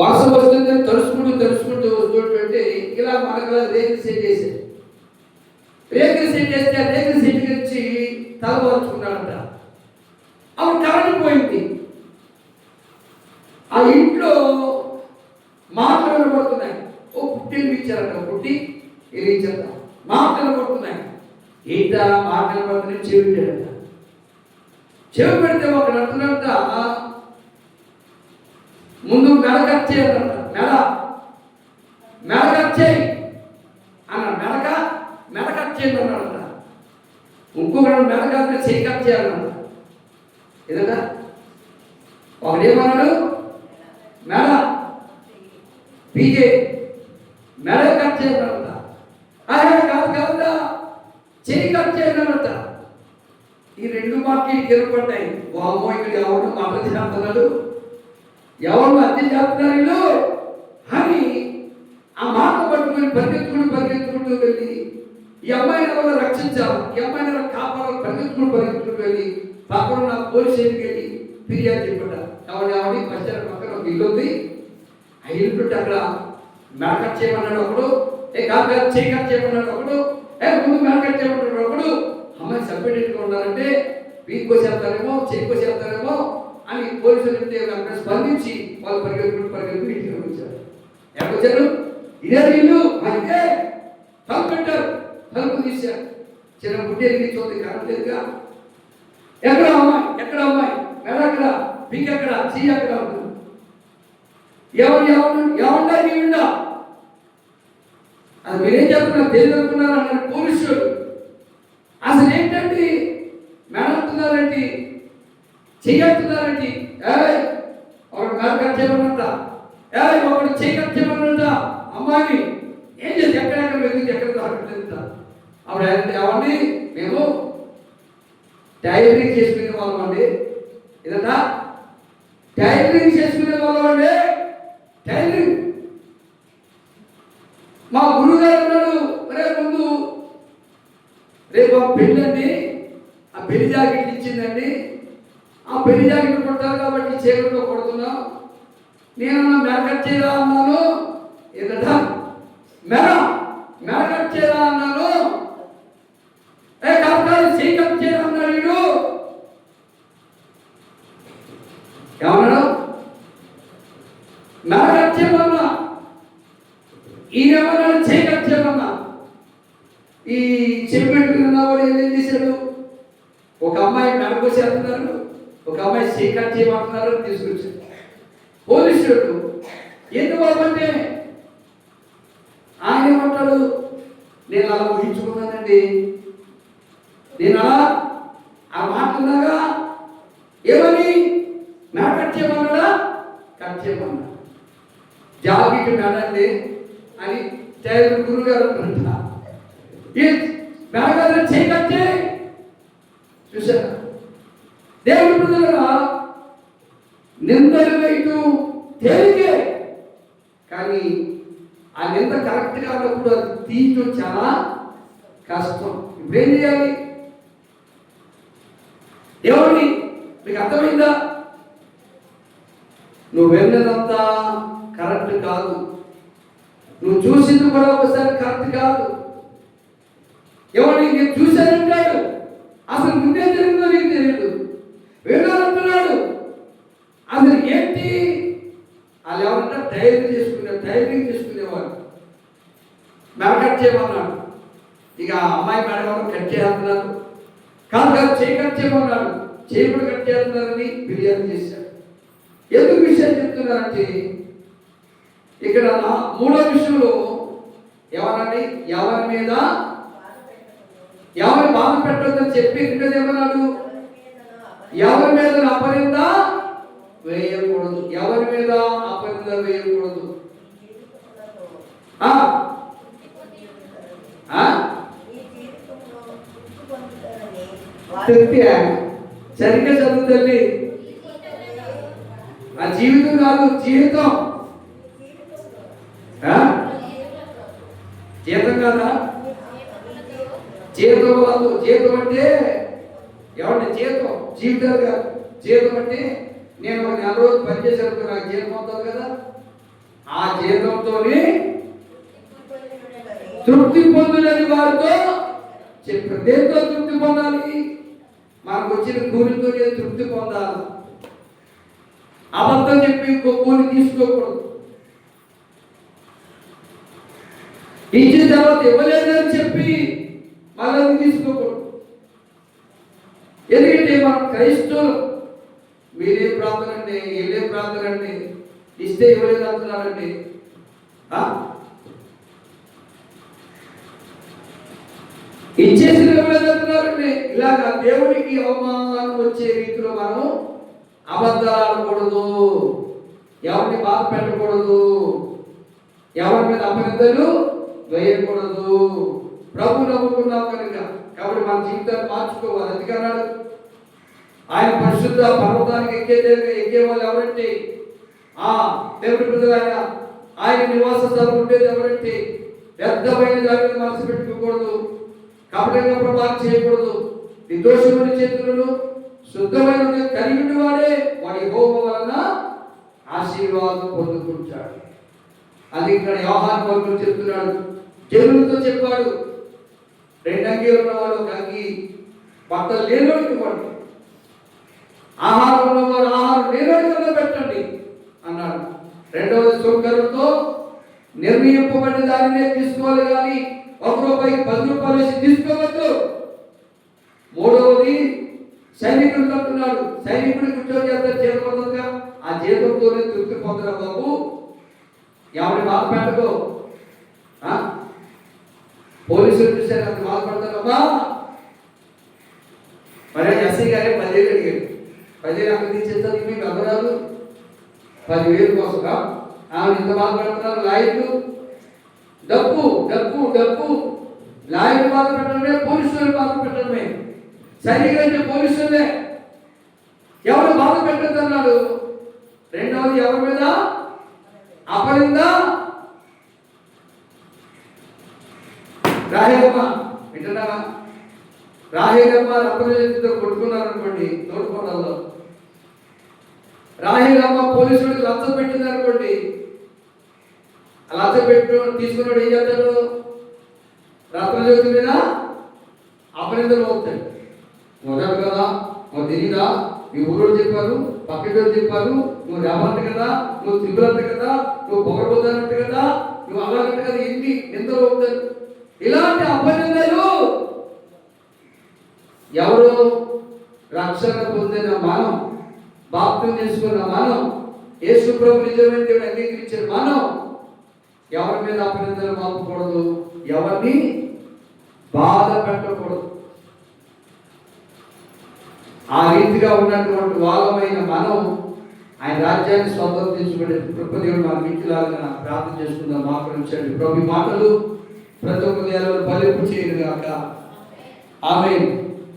వర్షం వస్తుందని తలుసుకుంటూ తలుసుకుంటూ వస్తుంటే ఇలా మనకు రేకులు సెట్ చేశారు. రేకులు సెట్ చేస్తే ఆ రేకులు సెట్ వచ్చి తల పరుచుకున్నాడంట అప్పుడు కరెంట్ పోయింది. ఆ ఇంట్లో మాటలు పడుతున్నాయి. ఓ పుట్టి ఇచ్చారంట పుట్టి ఇచ్చారంట మాటలు పడుతున్నాయి. ఏంటా మాటలు పడుతున్నాయి? చెవి పెట్టాడంట. చెవి పెడితే ఒకడు అంటున్నట్ట ముందు మెడ కట్ చేయాలంట మెడ మెడ కట్ చేయి. అన్నాడు మెడక మెడ కట్ చేయండి అన్నాడంట ఇంకొకడు మెడ కట్ చేయి కట్ చేయాలన్నాడు ఏదన్నా? ఒకడేమన్నాడు? మెడ పీకే. మెడ కట్ చేయాలంట అరే కాదు కాదురా. చేయి కట్ చేయాలంట ఈ రెండు మార్కెట్ కిరపడ్డాయి వామో ఇక్కడ ఎవరు మాట చేస్తున్నాడు ఎవరు అద్దె చేస్తున్నారు వీళ్ళు? అని ఆ మాట పట్టుకుని పరిగెత్తుకుని పరిగెత్తుకుంటూ వెళ్ళి ఈ అమ్మాయిని ఎవరు రక్షించాలి ఈ అమ్మాయిని ఎవరు కాపాడాలి పరిగెత్తుకుని పరిగెత్తుకుని వెళ్ళి పాపం నా పోలీస్ స్టేషన్కి వెళ్ళి ఫిర్యాదు చెప్పాడు ఎవరు ఎవరి పశ్చాత్త పక్కన ఒక ఇల్లు ఉంది. ఆ ఇల్లు అక్కడ మెడ కట్ చేయమన్నాడు ఒకడు. ఏ కాదు కాదు చేయి కట్ చేయమన్నాడు ఒకడు. ఏ ముందు మెడ కట్ చేయమన్నాడు ఒకడు. అమ్మాయి సపరేట్గా ఉన్నారంటే వీక్ కోసేస్తారేమో చేయి కోసేస్తారేమో. అని పోలీసులు చెప్తే అక్కడ స్పందించి వాళ్ళు పరిగెత్తుకుంటూ పరిగెత్తు ఇంటికి వచ్చారు. ఎక్కడ వచ్చారు? ఇదే ఇల్లు అయితే తలుపు పెట్టారు. తలుపు తీశారు. చిన్న గుడ్డి ఎరిగించుకుంది కరెంట్ లేదుగా ఎక్కడ అమ్మాయి? ఎక్కడ అమ్మాయి? మెడ ఎక్కడ? పీక్ ఎక్కడ? చీ ఎక్కడ ఉంటుంది ఎవరు ఎవరు ఎవరుండా నీవుండా అది మీరేం చెప్తున్నారు తెలియదు అనుకున్నారు అన్నారు పోలీసులు చెయ్యంటున్నారండి ఏయ్ ఒకడు కాదు కట్ చేయమన్నంట ఏయ్ ఒకడు చెయ్యి కట్ చేయమన్నంట అమ్మాయిని ఏం చేసి ఎక్కడెక్కడ వెళ్ళి ఎక్కడ దొరకట్లేదంట అప్పుడు ఏమండి మేము టైలరింగ్ చేసుకునే వాళ్ళం అండి. ఇదంతా టైలరింగ్ చేసుకునే వాళ్ళం అండి. టైలరింగ్ మా గురుగారు ఉన్నాడు. రేపు ముందు రేపు ఆ పెళ్ళండి ఆ పెళ్ళి జాకెట్ ఇచ్చిందండి. ఆ పెళ్ళి జాకెట్ కొడతారు కాబట్టి చీకట్లో కొడుతున్నాం. నేను మెరకట్ చేయరా అన్నాను? ఎదట మెర మెరకట్ చేయరా అన్నాను? ఏ కాదు చేయి కట్ చేయరా అన్నాడు వీడు. ఏమన్నాడు? మెరకట్ చేయమన్నా. ఈయనేమన్నాడు? చీకట్ కట్ చేయమన్నా. ఈ చెప్పెట్టుకున్న వాడు ఏం చేశాడు ఒక అమ్మాయి నడకొచ్చేస్తున్నారు ఒక అమ్మాయి శ్రీకాంత్ చేయమంటున్నారు తీసుకొచ్చారు పోలీసులు ఎందుకు ఆయన ఏమంటాడు నేను అలా ఊహించుకున్నానండి. నేను అలా ఆ మాట్లాడగా ఏమని? మేడ కట్ చేయమన్నాడా కట్ చేయమన్నా జాకెట్ మేడండి అని టైలర్ గురువు గారు అంటున్నా ఈ మేడగారు చేయకట్టే చూసారా దేవుడి ప్రజలుగా నిందలు వేయటం తేలికే. కానీ ఆ నింద కరెక్ట్గా ఉన్నప్పుడు అది తీయటం చాలా కష్టం. ఇప్పుడేం చేయాలి? దేవుడిని మీకు అర్థమైందా? నువ్వు వెళ్ళినంతా కరెక్ట్ కాదు. నువ్వు చూసింది కూడా ఒకసారి కరెక్ట్ కాదు. ఎవరు నేను చూశానంటాడు అసలు ముందే జరిగిందో నీకు తెలియదు వేడాలంటున్నాడు అసలు ఏంటి వాళ్ళు ఎవరంటే టైలరింగ్ చేసుకునే టైలరింగ్ చేసుకునేవారు మెడ కట్ చేయమన్నాడు ఇక అమ్మాయి మెడ కట్ చేయాలన్నారు కాదు కాదు చేయి కట్ చేయమన్నాడు చేయి కూడా కట్ చేస్తున్నారని ఫిర్యాదు చేశారు ఎందుకు విషయం చెప్తున్నారంటే ఇక్కడ మూడో విషయంలో ఎవరండి? ఎవరి మీద? ఎవరి బాధ పెట్టొద్దని చెప్పి ఇక్కడ ఏమన్నాడు? ఎవరి మీద అపరింద వేయకూడదు. ఎవరి మీద అపరింద వేయకూడదు ఆ? ఆ? శక్తి సరిగ్గా చదువు తల్లి ఆ జీవితం కాదు జీవితం. జీతం కాదా? జీతం కాదు. జీతం అంటే ఎవరి జీతం. జీవితాలు కాదు. జీతం అంటే నేను ఒక నెల రోజులు పనిచేసేటప్పుడు నాకు జీతం అవుతుంది కదా. ఆ జీతంతోనే తృప్తి పొందులని వారితో చెప్పారు దేంతో తృప్తి పొందాలి. మనకు వచ్చిన కూలితోనే తృప్తి పొందాలి. అబద్ధం చెప్పి ఇంకో కూలి తీసుకోకూడదు. ఇచ్చిన తర్వాత ఇవ్వలేదని చెప్పి మళ్ళీ తీసుకోకూడదు. ఎందుకంటే మన క్రైస్తవులు మీరే ప్రార్థన అండి వీళ్ళే ప్రార్థన అండి ఇస్తే ఇవ్వలేదు అంటున్నారండి. ఆ? ఇచ్చేసి ఇవ్వలేదు అంటున్నారండి. ఇలాగా దేవునికి అవమానాలు వచ్చే రీతిలో మనం అబద్ధాలు ఆడకూడదు. ఎవరిని బాధ పెట్టకూడదు. ఎవరి మీద అపనిందలు వేయకూడదు. ప్రభు నమ్ముకున్నాం కనుక కాబట్టి మన జీవితాన్ని మార్చుకోవాలి. అందుకన్నాడు ఆయన పరిశుద్ధ పర్వతానికి ఎక్కే దగ్గర ఎక్కే వాళ్ళు ఎవరంటే? ఆ దేవుడి ప్రజలు ఆయన. ఆయన నివాస స్థలం ఉండేది ఎవరంటే? వ్యర్థమైన దానిని మనసు పెట్టుకోకూడదు. కాబట్టి ప్రభావం చేయకూడదు. నిర్దోషముడి చేతులను శుద్ధమైన కలిగి వాడే వాడి హోమ వలన ఆశీర్వాదం పొందుకుంటాడు. అది ఇక్కడ వ్యవహార పనులు చెప్తున్నాడు. జనులతో చెప్పాడు. రెండు అంగీలు ఉన్నవాడు ఒక అంగి బట్టలు లేనివాడికి ఇవ్వండి. ఆహారం ఉన్నవాడు ఆహారం లేనివాడికి పెట్టండి అన్నాడు. రెండవది సుంకరంతో నిర్ణయింపబడిన దానినే తీసుకోవాలి కానీ ఒక రూపాయి పది రూపాయలు తీసుకోవద్దు. మూడవది సైనికుడు అంటున్నాడు సైనికుడికి ఉద్యోగం చేస్తారు జీతం పొందగా ఆ జీతంతోనే తృప్తి పొందడం బాబు? ఎవరి బాధ పెట్టకు. పోలీసులు చూశారు అంత బాధపడతారమ్మా మరి ఎస్ఐ గారే పదివేలు అడిగాడు పదివేలు అక్కడ తీసేస్తారు మీకు అమరాలు పదివేలు కోసంగా ఆమె ఇంత బాధపడుతున్నారు లాయర్లు. డబ్బు డబ్బు డబ్బు. లాయర్లు బాధ పెట్టడమే పోలీసులు బాధ పెట్టడమే సైనికులంటే పోలీసులే ఎవరు బాధ పెట్టద్దు అన్నాడు రెండవది ఎవరి మీద? అపరింద రాహేలమ్మ వింటున్నావా? రాహేలమ్మ అపరిచితో కొట్టుకున్నారు అనుకోండి తోడుకోవడంలో. రాహేలమ్మ పోలీసుడికి లంచం పెట్టిందనుకోండి లంచం పెట్టు తీసుకున్నాడు ఏం చేస్తాడు? రత్నజ్యోతి మీద అపరిందలు అవుతాడు మొదలు కదా? నువ్వు తెలియదా మీ ఊరోడు చెప్పారు పక్కటోడు చెప్పారు నువ్వు రావంట కదా? నువ్వు తిరుగులంట కదా? నువ్వు పొగరబోతానంట కదా? నువ్వు అలాగంట కదా? ఏంటి ఎంతో అవుతారు ఇలాంటి అభ్యర్థులు ఎవరు రక్షణ పొందిన మానవం బాప్తం చేసుకున్న మానవం యేసు ప్రభు నిజమైన దేవుడు అంగీకరించిన మనం ఎవరి మీద అపనిందలు మాపకూడదు ఎవరిని బాధ పెట్టకూడదు. ఆ రీతిగా ఉన్నటువంటి వాళ్ళమైన మనం ఆయన రాజ్యాన్ని స్వతంత్రించుకునే కృపదేవుడు మన మిక్కిలాగా ప్రార్థన చేసుకుందాం. మాకు ప్రభు మాటలు ప్రతి ఒక్క దేవాలయంలో బలింపు చేయను గాక ఆమె